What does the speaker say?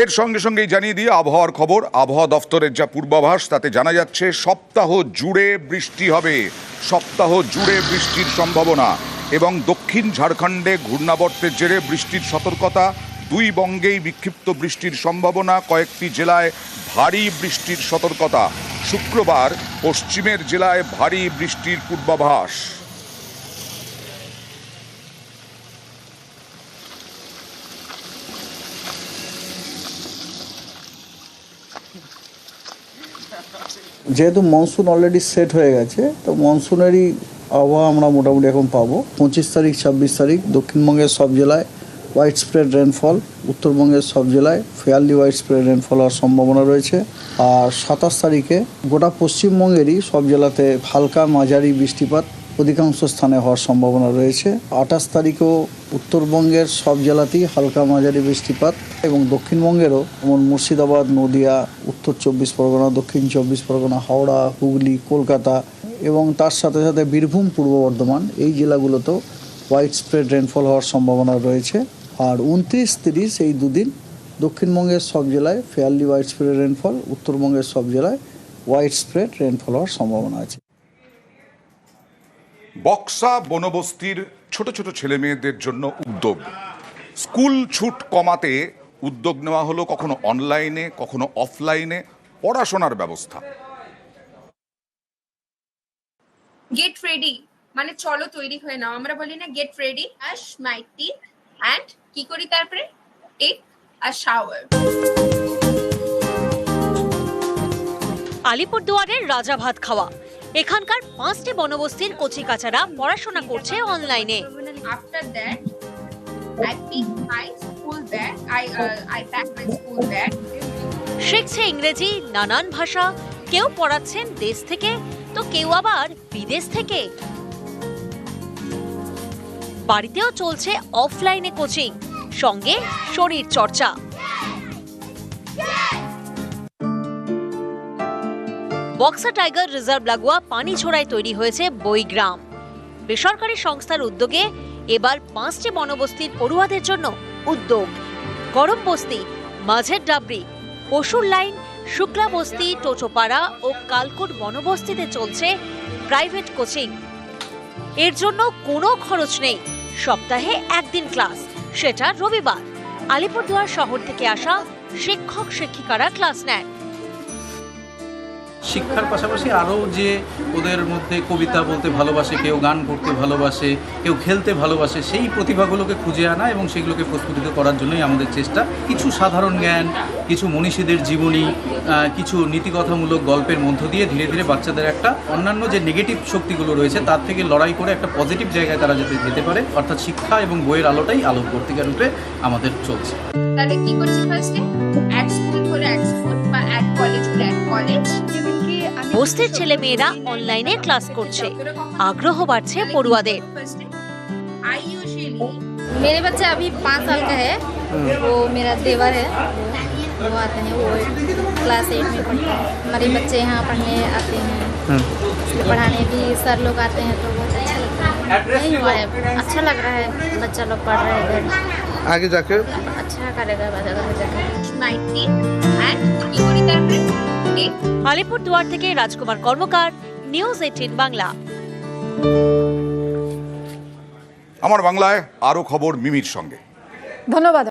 এর সঙ্গে সঙ্গেই জানিয়ে দিয়ে আবহাওয়ার খবর, আবহাওয়া দফতরের যা পূর্বাভাস, তাতে জানা যাচ্ছে সপ্তাহ জুড়ে বৃষ্টি হবে। সপ্তাহ জুড়ে বৃষ্টির সম্ভাবনা এবং দক্ষিণ ঝাড়খণ্ডে ঘূর্ণাবর্তের জেরে বৃষ্টির সতর্কতা, দুই বঙ্গেই বিক্ষিপ্ত বৃষ্টির সম্ভাবনা, কয়েকটি জেলায় ভারী বৃষ্টির সতর্কতা। শুক্রবার পশ্চিমের জেলায় ভারী বৃষ্টির পূর্বাভাস। যেহেতু মনসুন অলরেডি সেট হয়ে গেছে, তো মনসুনেরই আবহাওয়া আমরা মোটামুটি এখন পাবো। পঁচিশ তারিখ, ছাব্বিশ তারিখ, দক্ষিণবঙ্গের সব জেলায় হোয়াইট স্প্রেড রেনফল উত্তরবঙ্গের সব জেলায় ফেয়ারলি হোয়াইট স্প্রেড রেনফল হওয়ার সম্ভাবনা রয়েছে। আর সাতাশ তারিখে গোটা পশ্চিমবঙ্গেরই সব জেলাতে হালকা মাঝারি বৃষ্টিপাত অধিকাংশ স্থানে হওয়ার সম্ভাবনা রয়েছে। আঠাশ তারিখেও উত্তরবঙ্গের সব জেলাতেই হালকা মাঝারি বৃষ্টিপাত এবং দক্ষিণবঙ্গেরও যেমন মুর্শিদাবাদ, নদিয়া, উত্তর চব্বিশ পরগনা, দক্ষিণ চব্বিশ পরগনা, হাওড়া, হুগলি, কলকাতা এবং তার সাথে সাথে বীরভূম, পূর্ব বর্ধমান এই জেলাগুলোতেও হোয়াইট স্প্রেড রেনফল হওয়ার সম্ভাবনা রয়েছে। আর উনত্রিশ তিরিশ এই দুদিন দক্ষিণবঙ্গের সব জেলায় ফেয়ারলি হোয়াইট স্প্রেড রেনফল উত্তরবঙ্গের সব জেলায় হোয়াইট স্প্রেড রেনফল হওয়ার সম্ভাবনা আছে। বক্সা বনবস্তির ছোট ছোট ছেলে মেয়েদের জন্য উদ্যোগ। স্কুল ছুট কমাতে উদ্যোগ নেওয়া হলো কখনো অনলাইনে কখনো অফলাইনে পড়াশোনার ব্যবস্থা। গেট রেডি মানে চলো তৈরি হয়ে নাও। আমরা বলি না get ready as my teeth and কি করি তারপরে? টেক আ শাওয়ার আলিপুরদুয়ারের রাজা ভাত খাওয়া। এখানকার পাঁচটি বনবস্তির কচিকাচারা পড়াশোনা করছে অনলাইনে। After that I pick my school bag I I pack my school bag শিখছে ইংরেজি নানান ভাষা। কেউ পড়াচ্ছেন দেশ থেকে তো কেউ আবার বিদেশ থেকে। বাড়িতেও চলছে অফলাইনে কোচিং সঙ্গে শরীর চর্চা বক্সা টাইগার রিজার্ভ লাগোয়া পানি ছোড়ায় তৈরি হয়েছে বইগ্রাম বেসরকারি সংস্থার উদ্যোগে এবার পাঁচটি বনবস্তির পড়ুয়াদের জন্য উদ্যোগ। গরম বস্তি, মাঝের ডাবরি, পশুর লাইন, শুক্লা বস্তি, টোটোপাড়া ও কালকুট বনবস্তিতে চলছে প্রাইভেট কোচিং। এর জন্য কোনো খরচ নেই, সপ্তাহে একদিন ক্লাস, সেটা রবিবার। আলিপুরদুয়ার শহর থেকে আসা শিক্ষক শিক্ষিকারা ক্লাস নেন। শিক্ষার পাশাপাশি আরও যে ওদের মধ্যে কবিতা বলতে ভালোবাসে, কেউ গান করতে ভালোবাসে, কেউ খেলতে ভালোবাসে, সেই প্রতিভাগুলোকে খুঁজে আনা এবং সেগুলোকে প্রস্ফুটিত করার জন্যই আমাদের চেষ্টা। কিছু সাধারণ জ্ঞান, কিছু মনীষীদের জীবনী কিছু নীতিকথামূলক গল্পের মধ্য দিয়ে ধীরে ধীরে বাচ্চাদের একটা অন্যান্য যে নেগেটিভ শক্তিগুলো রয়েছে, তার থেকে লড়াই করে একটা পজিটিভ জায়গায় তারা যাতে, যেতে পারে। অর্থাৎ শিক্ষা এবং বইয়ের আলোটাই আলোকবর্তিকা রূপে আমাদের চলছে। তাহলে কি করছি ফার্স্টে কলেজ হলে এক কলেজ বস্তির ছেলে মেয়েরা অনলাইনে ক্লাস করছে আগ্রহ বাড়ছে পড়ুয়াদের आई यूजुअली मेरे बच्चे अभी पाँच साल का है वो मेरा देवर है वो आते हैं वो क्लास एट में पढ़ते हैं हमारे बच्चे यहाँ पढ़ने आते हैं इसलिए पढ़ाने भी सर लोग आते हैं तो बहुत अच्छा लगता है नहीं हुआ है अच्छा लग रहा है बच्चा लोग पढ़ रहे हैं इधर आगे जाकर अच्छा करेगा बच्चा जाकर my আলিপুর and কি করি তারপরে টেক আলিপুরদুয়ার থেকে রাজকুমার কর্মকার নিউজ এইটিন বাংলা। আমার বাংলায় আরও খবর মিমির সঙ্গে। ধন্যবাদ।